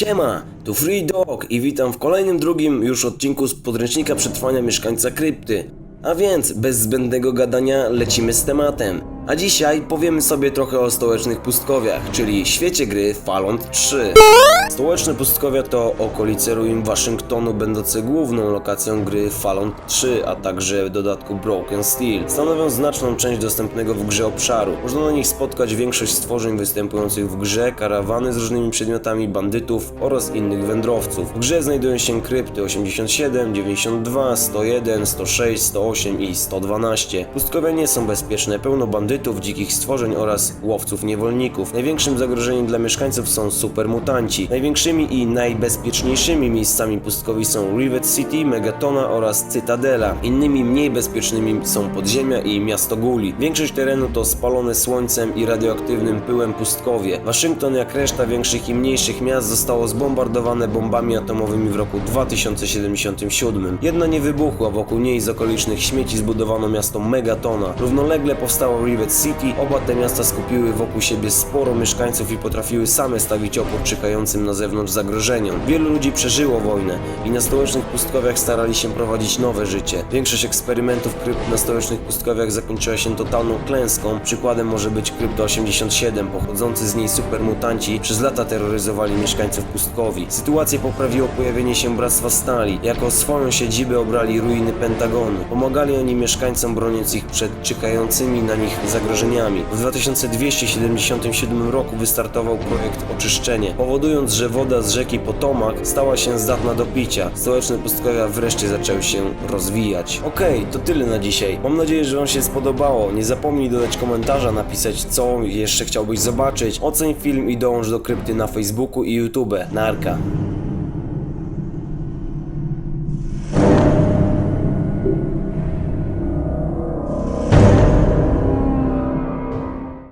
Siema, tu Free Dog i witam w kolejnym drugim już odcinku z podręcznika przetrwania mieszkańca krypty. A więc, bez zbędnego gadania, lecimy z tematem. A dzisiaj powiemy sobie trochę o stołecznych pustkowiach, czyli świecie gry Fallout 3. Stołeczne pustkowia to okolice ruin Waszyngtonu będące główną lokacją gry Fallout 3, a także w dodatku Broken Steel. Stanowią znaczną część dostępnego w grze obszaru. Można na nich spotkać większość stworzeń występujących w grze, karawany z różnymi przedmiotami bandytów oraz innych wędrowców. W grze znajdują się krypty 87, 92, 101, 106, 108 i 112. Pustkowia nie są bezpieczne, pełno bandytów, dzikich stworzeń oraz łowców niewolników. Największym zagrożeniem dla mieszkańców są supermutanci. Największymi i najbezpieczniejszymi miejscami pustkowi są Rivet City, Megatona oraz Cytadela. Innymi mniej bezpiecznymi są podziemia i miasto Guli. Większość terenu to spalone słońcem i radioaktywnym pyłem pustkowie. Waszyngton, jak reszta większych i mniejszych miast, zostało zbombardowane bombami atomowymi w roku 2077. Jedna nie wybuchła, wokół niej z okolicznych śmieci zbudowano miasto Megatona. Równolegle powstało Rivet City, oba te miasta skupiły wokół siebie sporo mieszkańców i potrafiły same stawić opór czekającym na zewnątrz zagrożeniom. Wielu ludzi przeżyło wojnę i na stołecznych pustkowiach starali się prowadzić nowe życie. Większość eksperymentów krypt na stołecznych pustkowiach zakończyła się totalną klęską. Przykładem może być Krypto 87, pochodzący z niej supermutanci przez lata terroryzowali mieszkańców pustkowi. Sytuację poprawiło pojawienie się Bractwa Stali. Jako swoją siedzibę obrali ruiny Pentagonu. Pomagali oni mieszkańcom broniąc ich przed czekającymi na nich zagrożeniami. W 2277 roku wystartował projekt Oczyszczenie, powodując, że woda z rzeki Potomac stała się zdatna do picia. Stołeczne pustkowia wreszcie zaczęły się rozwijać. Okej, to tyle na dzisiaj. Mam nadzieję, że Wam się spodobało. Nie zapomnij dodać komentarza, napisać co jeszcze chciałbyś zobaczyć. Oceń film i dołącz do krypty na Facebooku i YouTube. Narka.